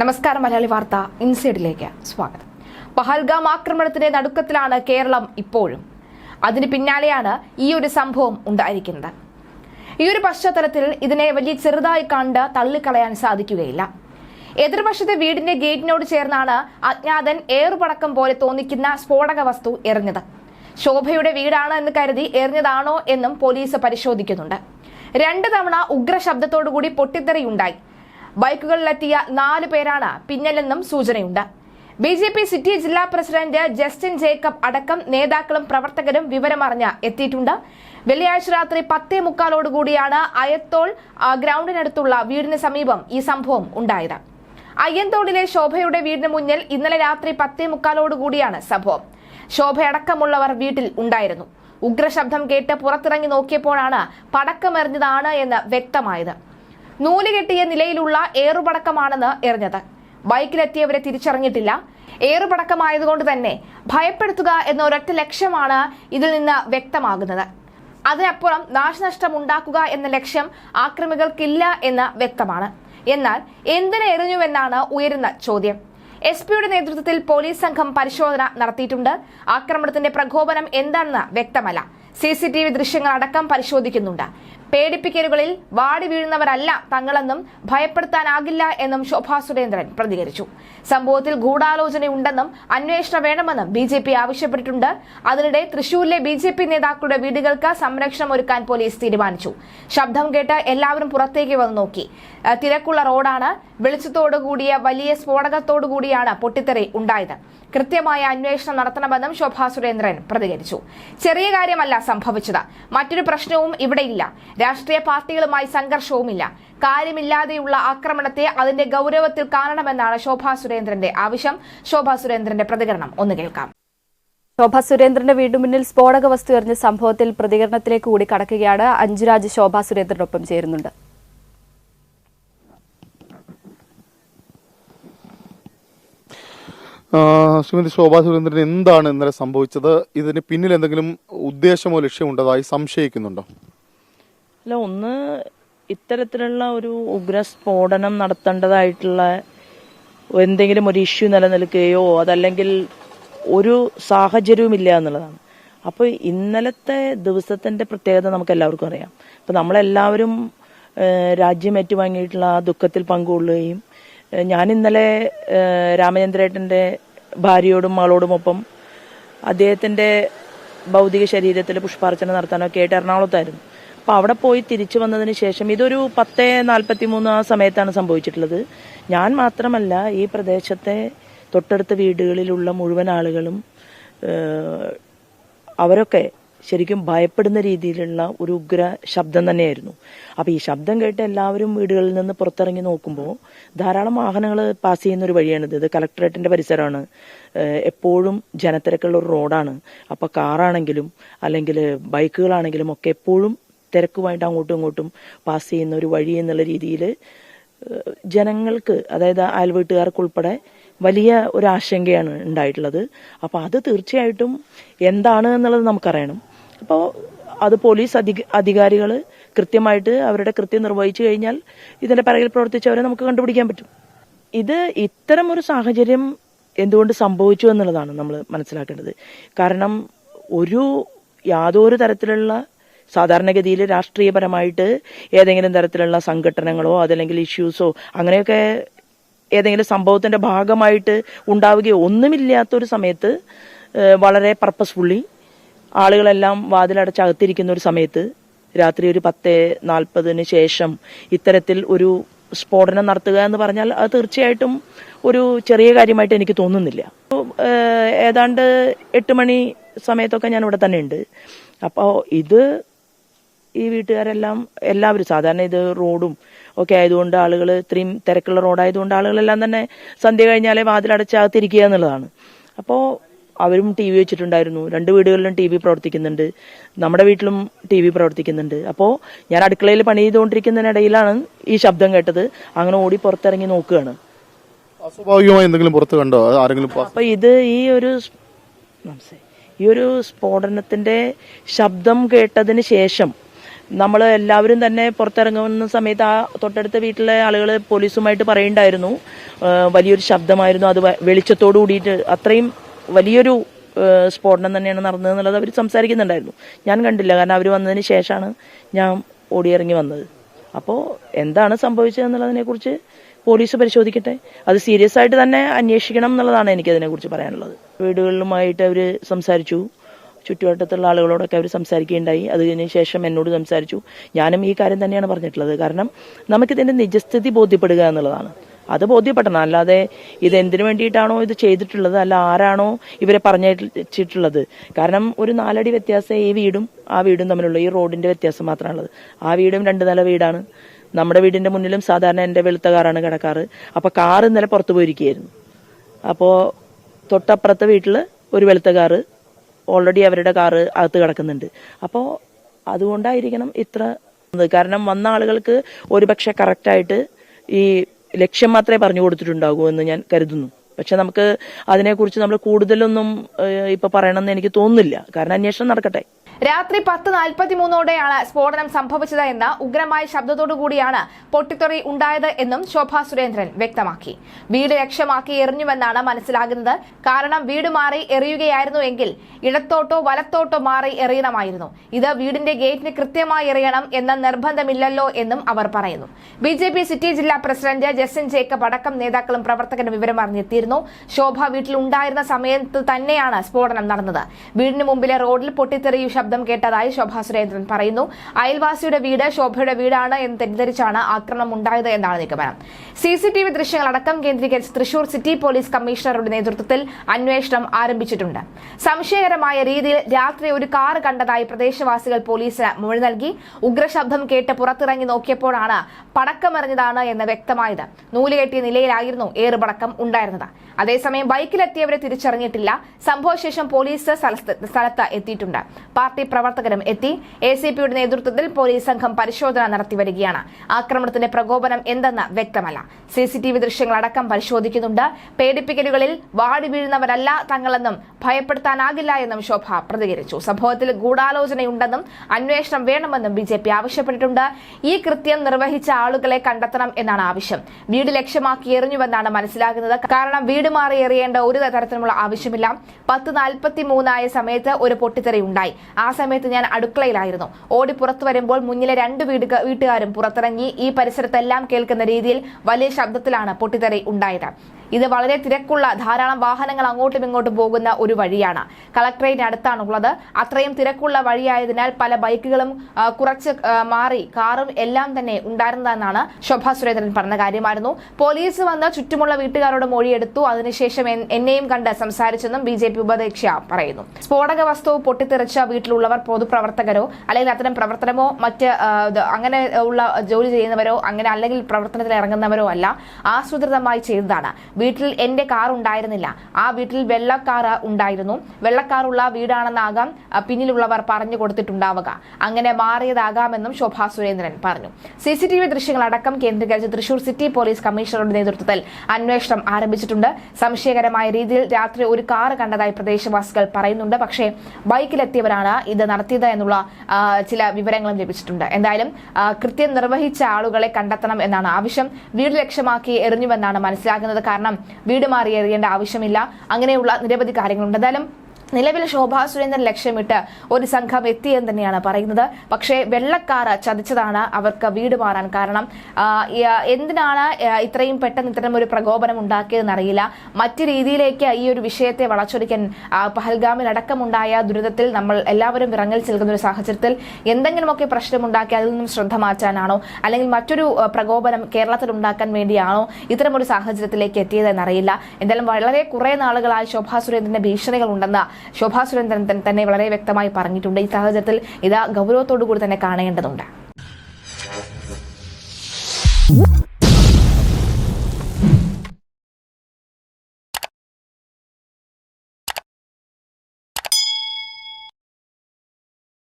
നമസ്കാരം മലയാളി വാർത്ത ഇൻസൈഡിലേക്ക് സ്വാഗതം. പഹൽഗാം ആക്രമണത്തിന്റെ നടുക്കത്തിലാണ് കേരളം ഇപ്പോഴും. അതിന് പിന്നാലെയാണ് ഈ ഒരു സംഭവം ഉണ്ടായിരിക്കുന്നത്. ഈ ഒരു പശ്ചാത്തലത്തിൽ ഇതിനെ വലിയ ചെറുതായി കണ്ട് തള്ളിക്കളയാൻ സാധിക്കുകയില്ല. എതിർവശത്തെ വീടിന്റെ ഗേറ്റിനോട് ചേർന്നാണ് അജ്ഞാതൻ ഏറുപടക്കം പോലെ തോന്നിക്കുന്ന സ്ഫോടക വസ്തു എറിഞ്ഞത്. ശോഭയുടെ വീടാണ് എന്ന് കരുതി എറിഞ്ഞതാണോ എന്നും പോലീസ് പരിശോധിക്കുന്നുണ്ട്. രണ്ട് തവണ ഉഗ്രശബ്ദത്തോടുകൂടി പൊട്ടിത്തെറിയുണ്ടായി. ബൈക്കുകളിലെത്തിയ നാലു പേരാണ് പിന്നിലെന്നും സൂചനയുണ്ട്. ബി ജെ പി സിറ്റി ജില്ലാ പ്രസിഡന്റ് ജസ്റ്റിൻ ജേക്കബ് അടക്കം നേതാക്കളും പ്രവർത്തകരും വിവരമറിഞ്ഞ് എത്തിയിട്ടുണ്ട്. വെള്ളിയാഴ്ച രാത്രി പത്തേ മുക്കാലോടുകൂടിയാണ് അയത്തോൾ ഗ്രൌണ്ടിനടുത്തുള്ള വീടിന് സമീപം ഈ സംഭവം ഉണ്ടായത്. അയ്യന്തോളിലെ ശോഭയുടെ വീടിന് മുന്നിൽ ഇന്നലെ രാത്രി പത്തേ മുക്കാലോടുകൂടിയാണ് സംഭവം. ശോഭയടക്കമുള്ളവർ വീട്ടിൽ ഉണ്ടായിരുന്നു. ഉഗ്രശബ്ദം കേട്ട് പുറത്തിറങ്ങി നോക്കിയപ്പോഴാണ് പടക്കമെറിഞ്ഞതാണ് എന്ന് വ്യക്തമായത്. നൂൽ കെട്ടിയ നിലയിലുള്ള ഏറുപടക്കമാണെന്ന് എറിഞ്ഞത്. ബൈക്കിലെത്തിയവരെ തിരിച്ചറിഞ്ഞിട്ടില്ല. ഏറുപടക്കമായതുകൊണ്ട് തന്നെ ഭയപ്പെടുത്തുക എന്ന ഒരൊറ്റ ലക്ഷ്യമാണ് ഇതിൽ നിന്ന് വ്യക്തമാകുന്നത്. അതിനപ്പുറം നാശനഷ്ടം ഉണ്ടാക്കുക എന്ന ലക്ഷ്യം ആക്രമികൾക്കില്ല എന്ന് വ്യക്തമാണ്. എന്നാൽ എന്തിനെ എറിഞ്ഞുവെന്നാണ് ഉയരുന്ന ചോദ്യം. എസ് പിയുടെ നേതൃത്വത്തിൽ പോലീസ് സംഘം പരിശോധന നടത്തിയിട്ടുണ്ട്. ആക്രമണത്തിന്റെ പ്രകോപനം എന്താണെന്ന് വ്യക്തമല്ല. സി സി ടി വി ദൃശ്യങ്ങൾ അടക്കം പരിശോധിക്കുന്നുണ്ട്. പേടിപ്പിക്കലുകളിൽ വാടി വീഴുന്നവരല്ല തങ്ങളെന്നും ഭയപ്പെടുത്താനാകില്ല എന്നും ശോഭാ സുരേന്ദ്രൻ പ്രതികരിച്ചു. സംഭവത്തിൽ ഗൂഢാലോചനയുണ്ടെന്നും അന്വേഷണം വേണമെന്നും ബി ജെ പി ആവശ്യപ്പെട്ടിട്ടുണ്ട്. അതിനിടെ തൃശൂരിലെ ബി ജെ പി നേതാക്കളുടെ വീടുകൾക്ക് സംരക്ഷണം ഒരുക്കാൻ പോലീസ് തീരുമാനിച്ചു. ശബ്ദം കേട്ട് എല്ലാവരും പുറത്തേക്ക് വന്ന് നോക്കി. തിരക്കുള്ള റോഡാണ്. വെളിച്ചത്തോടു കൂടിയ വലിയ സ്ഫോടകത്തോടു കൂടിയാണ് പൊട്ടിത്തെറി ഉണ്ടായത്. കൃത്യമായ അന്വേഷണം നടത്തണമെന്നും ശോഭാ സുരേന്ദ്രൻ പ്രതികരിച്ചു. ചെറിയ കാര്യമല്ല സംഭവിച്ചത്. മറ്റൊരു പ്രശ്നവും ഇവിടെയില്ല രാഷ്ട്രീയ പാർട്ടികളുമായി സംഘർഷവുമില്ല. കാര്യമില്ലാതെയുള്ള ആക്രമണത്തെ അതിന്റെ ഗൗരവത്തിൽ കാണണമെന്നാണ് ശോഭാ സുരേന്ദ്രന്റെ ആവശ്യം. ശോഭാ സുരേന്ദ്രന്റെ പ്രതികരണം. ഒന്ന് കേൾക്കാം. ശോഭ സുരേന്ദ്രന്റെ വീടിന് മുന്നിൽ സ്ഫോടക വസ്തു എറിഞ്ഞ സംഭവത്തിൽ പ്രതികരണത്തിലേക്ക് കൂടി കടക്കുകയാണ് അഞ്ജുരാജ് ശോഭ സുരേന്ദ്രനൊപ്പം ചേരുന്നുണ്ട്. ശ്രീമതി ശോഭാ സുരേന്ദ്രൻ എന്താണ് ഇന്നലെ സംഭവിച്ചത്? ഇതിന് പിന്നിൽ എന്തെങ്കിലും ഉദ്ദേശമോ ലക്ഷ്യമുണ്ടതായി സംശയിക്കുന്നുണ്ടോ? അല്ല ഒന്ന് ഇത്തരത്തിലുള്ള ഒരു ഉഗ്ര സ്ഫോടനം നടത്തേണ്ടതായിട്ടുള്ള എന്തെങ്കിലും ഒരു ഇഷ്യൂ നിലനിൽക്കുകയോ അതല്ലെങ്കിൽ ഒരു സാഹചര്യവുമില്ല എന്നുള്ളതാണ്. അപ്പോൾ ഇന്നലത്തെ ദിവസത്തിന്റെ പ്രത്യേകത നമുക്ക് എല്ലാവർക്കും അറിയാം. അപ്പോൾ നമ്മളെല്ലാവരും രാജ്യം ഏറ്റുവാങ്ങിയിട്ടുള്ള ആ ദുഃഖത്തിൽ പങ്കുകൊള്ളുകയും ഞാൻ ഇന്നലെ രാമചന്ദ്രേട്ടന്റെ ഭാര്യയോടും മകളോടുമൊപ്പം അദ്ദേഹത്തിന്റെ ഭൗതിക ശരീരത്തിൽ പുഷ്പാർച്ചന നടത്താനൊക്കെ ആയിട്ട് എറണാകുളത്തായിരുന്നു. അപ്പൊ അവിടെ പോയി തിരിച്ചു വന്നതിന് ശേഷം ഇതൊരു പത്ത് നാൽപ്പത്തി മൂന്ന് ആ സമയത്താണ് സംഭവിച്ചിട്ടുള്ളത്. ഞാൻ മാത്രമല്ല ഈ പ്രദേശത്തെ തൊട്ടടുത്ത വീടുകളിലുള്ള മുഴുവൻ ആളുകളും അവരൊക്കെ ശരിക്കും ഭയപ്പെടുന്ന രീതിയിലുള്ള ഒരു ഉഗ്ര ശബ്ദം തന്നെയായിരുന്നു. അപ്പൊ ഈ ശബ്ദം കേട്ട് എല്ലാവരും വീടുകളിൽ നിന്ന് പുറത്തിറങ്ങി നോക്കുമ്പോൾ ധാരാളം വാഹനങ്ങൾ പാസ് ചെയ്യുന്ന ഒരു വഴിയാണിത്. ഇത് കലക്ടറേറ്റിന്റെ പരിസരമാണ്. എപ്പോഴും ജനത്തിരക്കുള്ള ഒരു റോഡാണ്. അപ്പൊ കാറാണെങ്കിലും അല്ലെങ്കിൽ ബൈക്കുകളാണെങ്കിലും ഒക്കെ എപ്പോഴും തിരക്കുമായിട്ട് അങ്ങോട്ടും ഇങ്ങോട്ടും പാസ് ചെയ്യുന്ന ഒരു വഴി എന്നുള്ള രീതിയിൽ ജനങ്ങൾക്ക് അതായത് അയൽവീട്ടുകാർക്കുൾപ്പെടെ വലിയ ഒരു ആശങ്കയാണ് ഉണ്ടായിട്ടുള്ളത്. അപ്പോൾ അത് തീർച്ചയായിട്ടും എന്താണ് എന്നുള്ളത് നമുക്കറിയണം. അപ്പോൾ അത് പോലീസ് അധിക അധികാരികൾ കൃത്യമായിട്ട് അവരുടെ കൃത്യം നിർവഹിച്ചു കഴിഞ്ഞാൽ ഇതിന്റെ പിറകിൽ പ്രവർത്തിച്ചവരെ നമുക്ക് കണ്ടുപിടിക്കാൻ പറ്റും. ഇത് ഇത്തരം ഒരു സാഹചര്യം എന്തുകൊണ്ട് സംഭവിച്ചു എന്നുള്ളതാണ് നമ്മൾ മനസ്സിലാക്കേണ്ടത്. കാരണം ഒരു യാതൊരു തരത്തിലുള്ള സാധാരണഗതിയിൽ രാഷ്ട്രീയപരമായിട്ട് ഏതെങ്കിലും തരത്തിലുള്ള സംഘടനകളോ അതല്ലെങ്കിൽ ഇഷ്യൂസോ അങ്ങനെയൊക്കെ ഏതെങ്കിലും സംഭവത്തിന്റെ ഭാഗമായിട്ട് ഉണ്ടാവുകയോ ഒന്നുമില്ലാത്തൊരു സമയത്ത് വളരെ പർപ്പസ്ഫുള്ളി ആളുകളെല്ലാം വാതിലടച്ച് അകത്തിരിക്കുന്ന ഒരു സമയത്ത് രാത്രി ഒരു പത്ത് നാൽപ്പതിന് ശേഷം ഇത്തരത്തിൽ ഒരു സ്ഫോടനം നടത്തുക എന്ന് പറഞ്ഞാൽ അത് തീർച്ചയായിട്ടും ഒരു ചെറിയ കാര്യമായിട്ട് എനിക്ക് തോന്നുന്നില്ല. ഏതാണ്ട് എട്ട് മണി സമയത്തൊക്കെ ഞാൻ ഇവിടെ തന്നെ ഉണ്ട് അപ്പോൾ ഇത് ഈ വീട്ടുകാരെല്ലാം എല്ലാവരും സാധാരണ ഇത് റോഡും ഒക്കെ ആയതുകൊണ്ട് ആളുകൾ ഇത്രയും തിരക്കുള്ള റോഡായതുകൊണ്ട് ആളുകളെല്ലാം തന്നെ സന്ധ്യ കഴിഞ്ഞാലേ വാതിലടച്ച് അകത്തിരിക്കുക എന്നുള്ളതാണ്. അപ്പോൾ അവരും ടി വി വെച്ചിട്ടുണ്ടായിരുന്നു. രണ്ട് വീടുകളിലും ടി വി പ്രവർത്തിക്കുന്നുണ്ട്. നമ്മുടെ വീട്ടിലും ടി വി പ്രവർത്തിക്കുന്നുണ്ട്. അപ്പോൾ ഞാൻ അടുക്കളയിൽ പണി ചെയ്തുകൊണ്ടിരിക്കുന്നതിനിടയിലാണ് ഈ ശബ്ദം കേട്ടത്. അങ്ങനെ ഓടി പുറത്തിറങ്ങി നോക്കുകയാണ്. അസ്വാഭാവികമായി എന്തെങ്കിലും പുറത്ത് കണ്ടോ? ആരെങ്കിലും അപ്പൊ ഇത് ഈ ഒരു ഈ ഒരു സ്ഫോടനത്തിന്റെ ശബ്ദം കേട്ടതിന് ശേഷം നമ്മൾ എല്ലാവരും തന്നെ പുറത്തിറങ്ങുന്ന സമയത്ത് ആ തൊട്ടടുത്ത വീട്ടിലെ ആളുകൾ പോലീസുമായിട്ട് പറയുണ്ടായിരുന്നു. വലിയൊരു ശബ്ദമായിരുന്നു. അത് വെളിച്ചത്തോടു കൂടിയിട്ട് അത്രയും വലിയൊരു സ്ഫോടനം തന്നെയാണ് നടന്നതെന്നുള്ളത് അവർ സംസാരിക്കുന്നുണ്ടായിരുന്നു. ഞാൻ കണ്ടില്ല. കാരണം അവർ വന്നതിന് ശേഷമാണ് ഞാൻ ഓടിയിറങ്ങി വന്നത്. അപ്പോൾ എന്താണ് സംഭവിച്ചതെന്നുള്ളതിനെക്കുറിച്ച് പോലീസ് പരിശോധിക്കട്ടെ. അത് സീരിയസ് ആയിട്ട് തന്നെ അന്വേഷിക്കണം എന്നുള്ളതാണ് എനിക്ക് അതിനെക്കുറിച്ച് പറയാനുള്ളത്. വീടുകളിലുമായിട്ട് അവർ സംസാരിച്ചു. ചുറ്റുവട്ടത്തുള്ള ആളുകളോടൊക്കെ അവർ സംസാരിക്കുകയുണ്ടായി. അത് കഴിഞ്ഞ ശേഷം എന്നോട് സംസാരിച്ചു. ഞാനും ഈ കാര്യം തന്നെയാണ് പറഞ്ഞിട്ടുള്ളത്. കാരണം നമുക്കിതിന്റെ നിജസ്ഥിതി ബോധ്യപ്പെടുക എന്നുള്ളതാണ്. അത് ബോധ്യപ്പെടണം അല്ലാതെ ഇത് എന്തിനു വേണ്ടിയിട്ടാണോ ഇത് ചെയ്തിട്ടുള്ളത്? അല്ല ആരാണോ ഇവരെ പറഞ്ഞിട്ടുള്ളത് കാരണം ഒരു നാലടി വ്യത്യാസം ഈ വീടും ആ വീടും തമ്മിലുള്ള ഈ റോഡിന്റെ വ്യത്യാസം മാത്രമാണുള്ളത്. ആ വീടും രണ്ട് നില വീടാണ്. നമ്മുടെ വീടിന്റെ മുന്നിലും സാധാരണ എന്റെ വെളുത്ത കാറാണ് കിടക്കാറ്. അപ്പോൾ കാർ ഇന്നലെ പുറത്തു പോയിരിക്കുകയായിരുന്നു. അപ്പോൾ തൊട്ടപ്പുറത്തെ വീട്ടിൽ ഒരു വെളുത്ത കാറ് ഓൾറെഡി അവരുടെ കാറ് അകത്ത് കിടക്കുന്നുണ്ട്. അപ്പോൾ അതുകൊണ്ടായിരിക്കണം ഇത്ര കാരണം വന്ന ആളുകൾക്ക് ഒരുപക്ഷെ കറക്റ്റായിട്ട് ഈ ലക്ഷ്യം മാത്രമേ പറഞ്ഞു കൊടുത്തിട്ടുണ്ടാകൂ എന്ന് ഞാൻ കരുതുന്നു. പക്ഷെ നമുക്ക് അതിനെക്കുറിച്ച് നമ്മൾ കൂടുതലൊന്നും ഇപ്പൊ പറയണമെന്ന് എനിക്ക് തോന്നുന്നില്ല. കാരണം അന്വേഷണം നടക്കട്ടെ. രാത്രി പത്ത് നാൽപ്പത്തി മൂന്നോടെയാണ് സ്ഫോടനം സംഭവിച്ചത് എന്ന ഉഗ്രമായ ശബ്ദത്തോടു കൂടിയാണ് പൊട്ടിത്തെറി ഉണ്ടായത് എന്നും ശോഭാ സുരേന്ദ്രൻ വ്യക്തമാക്കി. വീട് ലക്ഷ്യമാക്കി എറിഞ്ഞുവെന്നാണ് മനസ്സിലാകുന്നത്. കാരണം വീട് മാറി എറിയുകയായിരുന്നു എങ്കിൽ ഇടത്തോട്ടോ വലത്തോട്ടോ മാറി എറിയണമായിരുന്നു. ഇത് വീടിന്റെ ഗേറ്റിന് കൃത്യമായി എറിയണം എന്ന നിർബന്ധമില്ലല്ലോ എന്നും അവർ പറയുന്നു. ബി ജെ പി സിറ്റി ജില്ലാ പ്രസിഡന്റ് ജസ്റ്റിൻ ജേക്കബ് അടക്കം നേതാക്കളും പ്രവർത്തകരും വിവരം അറിഞ്ഞെത്തിയിരുന്നു. ശോഭ വീട്ടിലുണ്ടായിരുന്ന സമയത്ത് തന്നെയാണ് സ്ഫോടനം നടന്നത്. വീടിന് മുമ്പിലെ റോഡിൽ പൊട്ടിത്തെറിയും ശബ്ദം കേട്ടതായി ശോഭ സുരേന്ദ്രൻ പറയുന്നു. അയൽവാസിയുടെ വീട് ശോഭയുടെ വീടാണ് എന്ന് തെറ്റിദ്ധരിച്ചാണ് ആക്രമണം ഉണ്ടായത് എന്നാണ് നിഗമനം. സി സി ടി വി ദൃശ്യങ്ങളടക്കം കേന്ദ്രീകരിച്ച് തൃശൂർ സിറ്റി പോലീസ് കമ്മീഷണറുടെ നേതൃത്വത്തിൽ അന്വേഷണം ആരംഭിച്ചിട്ടുണ്ട്. സംശയകരമായ രീതിയിൽ രാത്രി ഒരു കാർ കണ്ടതായി പ്രദേശവാസികൾ പോലീസിന് മൊഴി നൽകി. ഉഗ്രശബ്ദം കേട്ട് പുറത്തിറങ്ങി നോക്കിയപ്പോഴാണ് പടക്കമറിഞ്ഞതാണ് എന്ന് വ്യക്തമായത്. നൂലുകെട്ടിയ നിലയിലായിരുന്നു ഏറുപടക്കം ഉണ്ടായിരുന്നത്. അതേസമയം ബൈക്കിലെത്തിയവരെ തിരിച്ചറിഞ്ഞിട്ടില്ല. സംഭവശേഷം പോലീസ് സ്ഥലത്ത് എത്തിയിട്ടുണ്ട്. പ്രവർത്തകരും എത്തി എ സി പിയുടെ നേതൃത്വത്തിൽ പോലീസ് സംഘം പരിശോധന നടത്തി വരികയാണ്. ആക്രമണത്തിന്റെ പ്രകോപനം എന്തെന്ന് വ്യക്തമല്ല. സി സി ടി വി ദൃശ്യങ്ങളടക്കം പരിശോധിക്കുന്നുണ്ട്. പേടിപ്പിക്കലുകളിൽ വാടി വീഴുന്നവരല്ല തങ്ങളെന്നും ഭയപ്പെടുത്താനാകില്ല എന്നും ശോഭ പ്രതികരിച്ചു. സംഭവത്തിൽ ഗൂഢാലോചനയുണ്ടെന്നും അന്വേഷണം വേണമെന്നും ബി ജെ പി ആവശ്യപ്പെട്ടിട്ടുണ്ട്. ഈ കൃത്യം നിർവഹിച്ച ആളുകളെ കണ്ടെത്തണം എന്നാണ് ആവശ്യം. വീട് ലക്ഷ്യമാക്കി എറിഞ്ഞുവെന്നാണ് മനസ്സിലാകുന്നത്. കാരണം വീട് മാറി എറിയേണ്ട ഒരു തരത്തിലുള്ള ആവശ്യമില്ല. പത്ത് നാൽപ്പത്തി മൂന്നായ സമയത്ത് ഒരു പൊട്ടിത്തെറി ഉണ്ടായി. ആ സമയത്ത് ഞാൻ അടുക്കളയിലായിരുന്നു. ഓടി പുറത്തു വരുമ്പോൾ മുന്നിലെ രണ്ട് വീടുക വീട്ടുകാരും പുറത്തിറങ്ങി ഈ പരിസരത്തെല്ലാം കേൾക്കുന്ന രീതിയിൽ വലിയ ശബ്ദത്തിലാണ് പൊട്ടിത്തെറി ഉണ്ടായത്. ഇത് വളരെ തിരക്കുള്ള ധാരാളം വാഹനങ്ങൾ അങ്ങോട്ടും ഇങ്ങോട്ടും പോകുന്ന ഒരു വഴിയാണ്. കളക്ടറേറ്റിന് അടുത്താണുള്ളത്. അത്രയും തിരക്കുള്ള വഴിയായതിനാൽ പല ബൈക്കുകളും കുറച്ച് മാറി കാറും എല്ലാം തന്നെ ഉണ്ടായിരുന്നതെന്നാണ് ശോഭ സുരേന്ദ്രൻ പറഞ്ഞ കാര്യമായിരുന്നു. പോലീസ് വന്ന് ചുറ്റുമുള്ള വീട്ടുകാരോട് മൊഴിയെടുത്തു. അതിനുശേഷം എന്നെയും കണ്ട് സംസാരിച്ചെന്നും ബി ജെ പി ഉപാധ്യക്ഷ പറയുന്നു. സ്ഫോടക വസ്തു പൊട്ടിത്തെറിച്ച വീട്ടിലുള്ളവർ പൊതുപ്രവർത്തകരോ അല്ലെങ്കിൽ അത്തരം പ്രവർത്തനമോ മറ്റ് അങ്ങനെ ഉള്ള ജോലി ചെയ്യുന്നവരോ അങ്ങനെ അല്ലെങ്കിൽ പ്രവർത്തനത്തിൽ ഇറങ്ങുന്നവരോ അല്ല ആസൂത്രിതമായി ചെയ്തതാണ്. വീട്ടിൽ എന്റെ കാർ ഉണ്ടായിരുന്നില്ല. ആ വീട്ടിൽ വെള്ളക്കാർ കാർ ഉണ്ടായിരുന്നു. വെള്ളക്കാറുള്ള വീടാണെന്നാകാം പിന്നിലുള്ളവർ പറഞ്ഞു കൊടുത്തിട്ടുണ്ടാവുക. അങ്ങനെ മാറിയതാകാമെന്നും ശോഭാ സുരേന്ദ്രൻ പറഞ്ഞു. സി സി ടി വി ദൃശ്യങ്ങളടക്കം കേന്ദ്രീകരിച്ച് തൃശൂർ സിറ്റി പോലീസ് കമ്മീഷണറുടെ നേതൃത്വത്തിൽ അന്വേഷണം ആരംഭിച്ചിട്ടുണ്ട്. സംശയകരമായ രീതിയിൽ രാത്രി ഒരു കാർ കണ്ടതായി പ്രദേശവാസികൾ പറയുന്നുണ്ട്. പക്ഷേ ബൈക്കിലെത്തിയവരാണ് ഇത് നടത്തിയത് എന്നുള്ള ചില വിവരങ്ങളും ലഭിച്ചിട്ടുണ്ട്. എന്തായാലും കൃത്യം നിർവഹിച്ച ആളുകളെ കണ്ടെത്തണം എന്നാണ് ആവശ്യം. വീട് ലക്ഷ്യമാക്കി എറിഞ്ഞുവെന്നാണ് മനസ്സിലാകുന്നത്. കാരണം വീട് മാറി എറിയേണ്ട ആവശ്യമില്ല. അങ്ങനെയുള്ള നിരവധി കാര്യങ്ങളുണ്ട്. എന്തായാലും നിലവിൽ ശോഭാ സുരേന്ദ്രൻ ലക്ഷ്യമിട്ട് ഒരു സംഘം എത്തിയെന്ന് തന്നെയാണ് പറയുന്നത്. പക്ഷേ വെള്ളക്കാർ ചതിച്ചതാണ് അവർക്ക് വീട് മാറാൻ കാരണം. എന്തിനാണ് ഇത്രയും പെട്ടെന്ന് ഇത്തരം ഒരു പ്രകോപനം ഉണ്ടാക്കിയതെന്ന് അറിയില്ല. മറ്റു രീതിയിലേക്ക് ഈ ഒരു വിഷയത്തെ വളച്ചൊടിക്കാൻ പഹൽഗാമിൽ അടക്കമുണ്ടായ ദുരിതത്തിൽ നമ്മൾ എല്ലാവരും വിറങ്ങൽ ചെൽക്കുന്ന ഒരു സാഹചര്യത്തിൽ എന്തെങ്കിലുമൊക്കെ പ്രശ്നമുണ്ടാക്കി അതിൽ നിന്നും ശ്രദ്ധ മാറ്റാനാണോ? അല്ലെങ്കിൽ മറ്റൊരു പ്രകോപനം കേരളത്തിൽ ഉണ്ടാക്കാൻ വേണ്ടിയാണോ ഇത്തരം ഒരു സാഹചര്യത്തിലേക്ക് എത്തിയതെന്നറിയില്ല എന്തായാലും വളരെ കുറേ നാളുകളായി ശോഭാ സുരേന്ദ്രന്റെ ഭീഷണികൾ ഉണ്ടെന്ന് ശോഭാ സുരേന്ദ്രൻ തന്നെ വളരെ വ്യക്തമായി പറഞ്ഞിട്ടുണ്ട് ഈ സാഹചര്യത്തിൽ ഇത് ഗൗരവത്തോടു കൂടി തന്നെ കാണേണ്ടതുണ്ട്.